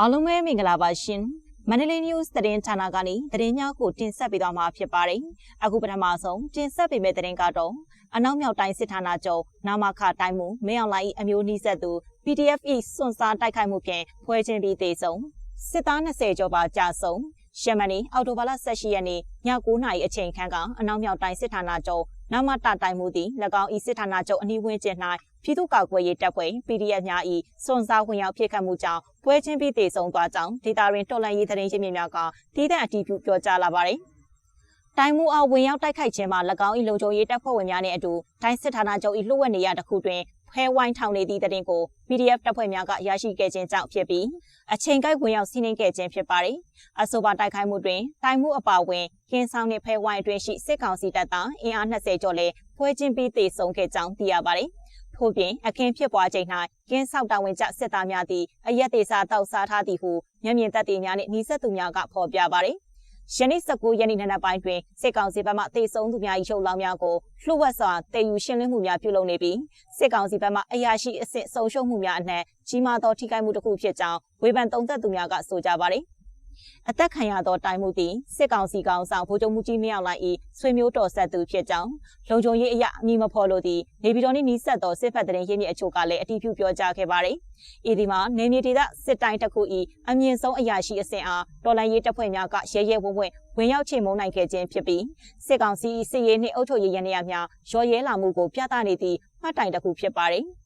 အားလုံးပဲမင်္ဂလာပါရှင်မန္တလေး news သတင်းဌာနကနေသတင်းများကိုတင်ဆက်ပေးသွားမှာဖြစ်ပါတယ်အခုပထမဆုံးတင်ဆက်ပေးမယ့်သတင်းကတော့အနောက်မြောက်တိုင်းစစ်ဌာနချုပ်နာမခတိုင်းမှုမင်းအောင်လှိုင်အမျိုးနှိဆက်သူ PDF ၏စွန့်စားတိုက်ခိုက်မှုဖြင့်ဖွဲ့ချင်းပြီးတေဆုံးစစ်သား20ကျော်ပါကြာဆုံး ရှမနီအော်တိုဘာလ18ရက်နေ့ည9:00နာရီအချိန်ခန့်ကအနောက်မြောက်တိုင်းစစ်ဌာနချုပ်နမတတိုင်မှုသည်၎င်းဤစစ်ဌာနချုပ်အနီးဝန်းကျင်၌ပြည်သူ့ကာကွယ်ရေးတပ်ဖွဲ့ PDF များ၏စွန်စားဝင်ရောက်ဖြစ်ခတ်မှုကြောင့်ပွဲချင်းပြီးတည်ဆုံသွားကြောင်းဒေတာရင်တော်လန်ရေးသတင်းရင်းမြစ်များကတည်တဲ့အတည်ပြုပြောကြားလာပါတယ်။တိုင်မှုအောင်ဝင်ရောက်တိုက်ခိုက်ခြင်းမှာ၎င်း၏လုံခြုံရေးတပ်ဖွဲ့ဝင်များနှင့်အတူတိုင်းစစ်ဌာနချုပ်၏လှုပ်ဝက်နေရတစ်ခုတွင် ဖဲဝိုင်းထောင်နေသည့်တဲ့ကို PDF တပ်ဖွဲ့များကရရှိခဲ့ခြင်းကြောင့်ဖြစ်ပြီးအချိန်ကိုက်ဝင်ရောက်စီးနှင်းခဲ့ခြင်းဖြစ်ပါတယ်။အဆိုပါတိုက်ခိုက်မှုတွင်တိုင်မှုအပါဝင်ကင်းဆောင်နှင့်ဖဲဝိုင်းအတွင်းရှိစစ်ကောင်စီတပ်သားအင်အား20ကျော်လည်းဖွဲချင်းပြီးတည်ဆုံခဲ့ကြောင်းသိရပါတယ်။ထို့ပြင်အခင်းဖြစ်ပွားချိန်၌ကင်းဆောက်တာဝန်ကျစစ်သားများသည်အရက်သေးစားတောက်စားထားသည်ဟုမျက်မြင်သက်သေများနှင့်နှီးဆက်သူများကဖော်ပြပါတယ်။ ယနေ့19ရက်နေ့နံနက်ပိုင်းတွင်စစ်ကောင်စီဘက်မှတေဆုံးသူများ၏ရုပ်လောင်းများကိုလှုပ်ဝက်စွာတည်ယူရှင်းလင်းမှုများပြုလုပ်နေပြီးစစ်ကောင်စီဘက်မှအရာရှိအဆင့်ဆုံးရှုံးမှုများအနှံ့ကြီးမားသောထိခိုက်မှုတစ်ခုဖြစ်ကြောင်းဝေဖန်သုံးသပ်သူများကဆိုကြပါတယ်။ အသက်ခံရသောတိုင်မှုသည်စစ်ကောင်စီကောင်ဆောင်ဗိုလ်ချုပ်မှုကြီးမြောက်လိုက်၏ဆွေမျိုးတော်ဆက်သူဖြစ်ကြောင်းလုံခြုံရေးအရာအမည်မဖော်လို့သည်နေပြည်တော်နှင့်နီးစပ်သောစစ်ဖက်တဲ့ရင်းမြစ်အချို့ကလည်းအတည်ပြုပြောကြားခဲ့ပါသည်။ဤဒီမှာနေမြေဒေသစစ်တိုင်းတစ်ခု၏အမြင့်ဆုံးအရာရှိအဆင့်အားတော်လန်ရေးတပ်ဖွဲ့များကရဲရဲဝံ့ဝံ့ဝင်ရောက်ချိန်မုံနိုင်ခဲ့ခြင်းဖြစ်ပြီးစစ်ကောင်စီစစ်ရေးနှင့်အုပ်ချုပ်ရေးရန်ရများရော်ရဲလာမှုကိုပြသနေသည့်မှတ်တိုင်တစ်ခုဖြစ်ပါသည်။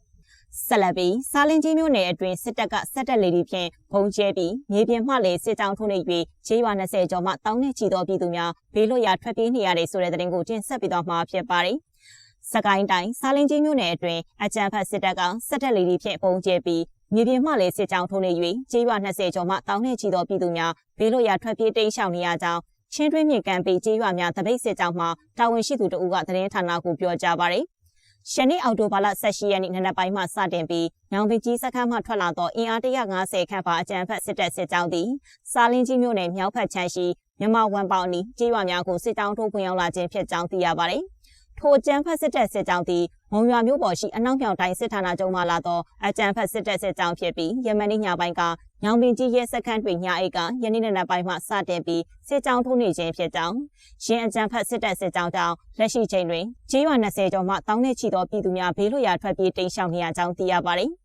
ဆက်လက်ပြီးစားလင်းကြီးမြို့နယ်အတွင်းစစ်တပ်ကစက်တက်လေဒီဖြင့်ဘုံကျဲပြီးမြေပြင်မှလည်းစစ်တောင်းထုံးနေ၍ခြေရွာ20ကျော်မှတောင်းနဲ့ချီသောပြည်သူများဘေးလွတ်ရာထွက်ပြေးနေရတဲ့ဆိုတဲ့သတင်းကိုတင်ဆက်ပေးတော့မှာဖြစ်ပါတယ်။စကိုင်းတိုင်းစားလင်းကြီးမြို့နယ်အတွင်းအကြံဖတ်စစ်တပ်ကစက်တက်လေဒီဖြင့်ဘုံကျဲပြီးမြေပြင်မှလည်းစစ်တောင်းထုံးနေ၍ခြေရွာ20ကျော်မှတောင်းနဲ့ချီသောပြည်သူများဘေးလွတ်ရာထွက်ပြေးတိမ်းရှောင်နေရကြောင်းချင်းတွင်းမြေကမ်းပေကျေးရွာများတပိတ်စစ်ကြောင်းမှတာဝန်ရှိသူတို့ကသတင်းဌာနကိုပြောကြားပါတယ်။ ရှနေ့အောက်တိုဘာလ18ရက်နေ့နံနက်ပိုင်းမှစတင်ပြီးညောင်ပင်ကြီးစခန်းမှထွက်လာသောအင်အား150ခန့်ပါအကြံဖက်စစ်တပ်စစ်ကြောင်းသည်စာလင်းကြီးမြို့နယ်မြောက်ဖက်ချမ်းရှိမြန်မာဝန်ပေါင်နီကြေးရွာများကိုစစ်ကြောင်းထိုးဝင်ရောက်လာခြင်းဖြစ်ကြောင်းသိရပါတယ်။ ထိုအကြံဖက်စစ်တပ်စစ်ကြောင်းသည်မုံရွာမြို့ပေါ်ရှိအနောက်မြောက်တိုင်းစစ်ဌာနချုပ်မှလာသောအကြံဖက်စစ်တပ်စစ်ကြောင်းဖြစ်ပြီးယမန်နေ့ညပိုင်းကညောင်ပင်ကြီးရဲစခန်းတွင်ညအိတ်ကယနေ့နေ့နက်ပိုင်းမှစတင်ပြီးစစ်ကြောင်းထိုးနေခြင်းဖြစ်ကြောင်းရင်းအကြံဖက်စစ်တပ်စစ်ကြောင်းကြောင့်လက်ရှိချိန်တွင်ကျေးရွာ20ကျော်မှတောင်းနဲ့ချီသောပြည်သူများဘေးလွတ်ရာထွက်ပြေးတိမ်းရှောင်နေရကြောင်းသိရပါတယ်။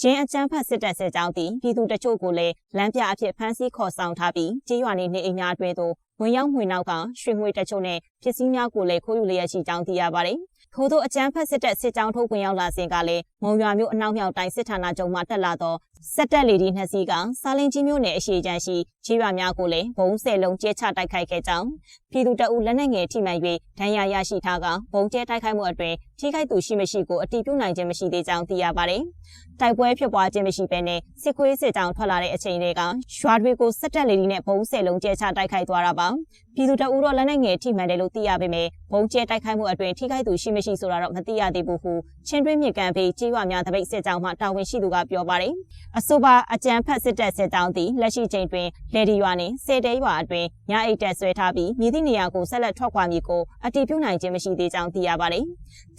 ရင်းအကြမ်းဖက်စစ်တပ်စစ်ကြောင်းသည်ပြည်သူတချို့ကိုလည်းလမ်းပြအဖြစ်ဖမ်းဆီးခေါ်ဆောင်ထားပြီးကြေးရွာနေနေအိမ်များအတွင်းသို့ဝင်ရောက်မှွေနောက်ကရွှေငွေတချို့နဲ့ပစ္စည်းများကိုလည်းခိုးယူလျက်ရှိကြောင်းသိရပါတယ်။ထို့သောအကြမ်းဖက်စစ်တပ်စစ်ကြောင်းထုတ်ဝင်ရောက်လာစဉ်ကလည်းမုံရွာမြို့အနောက်မြောက်တိုင်းစစ်ဌာနချုပ်မှတက်လာသောစက်တက်လီဒီနှစ်စီးကစားလင်းကြီးမြို့နယ်အရှိချမ်းရှိခြေရွာများကိုလည်းဘုံဆယ်လုံးကျဲချတိုက်ခိုက်ခဲ့ကြောင်းပြည်သူတအုပ်လက်နက်ငယ်ထိမှန်၍ဒဏ်ရာရရှိထားကဘုံကျဲတိုက်ခိုက်မှုအတွင်ထိခိုက်သူရှိမရှိကိုအတည်ပြုနိုင်ခြင်းမရှိသေးကြောင်းသိရပါတယ်။တိုက်ပွဲဖြစ်ပွားခြင်းမရှိဘဲနဲ့စစ်ခွေးစစ်ကြောင်းထွက်လာတဲ့အချိန်တွေကရွာတွေကိုစက်တက်လီဒီနဲ့ဘုံဆယ်လုံးကျဲချတိုက်ခိုက်သွားတာပါ။ပြည်သူတအုပ်တော့လက်နက်ငယ်ထိမှန်တယ်လို့သိရပေမဲ့ဘုံကျဲတိုက်ခိုက်မှုအတွင်ထိခိုက်သူရှိမရှိဆိုတာတော့မသိရသေးဘူးဟုချင်းတွင်းမြေကန်ဖေးကြေးရွာများတပိတ်စစ်ကြောင်းမှတာဝန်ရှိသူကပြောပါတယ်။အဆိုပါအကြံဖက်စစ်တပ်စစ်တောင်းသည်လက်ရှိချိန်တွင်လေဒီရွာနှင့်စေတဲရွာအတွင်းညအိတ်တက်ဆွဲထားပြီးမြေသည့်နေရာကိုဆက်လက်ထွက်ခွာမည်ကိုအတည်ပြုနိုင်ခြင်းမရှိသေးကြောင်းသိရပါတယ်။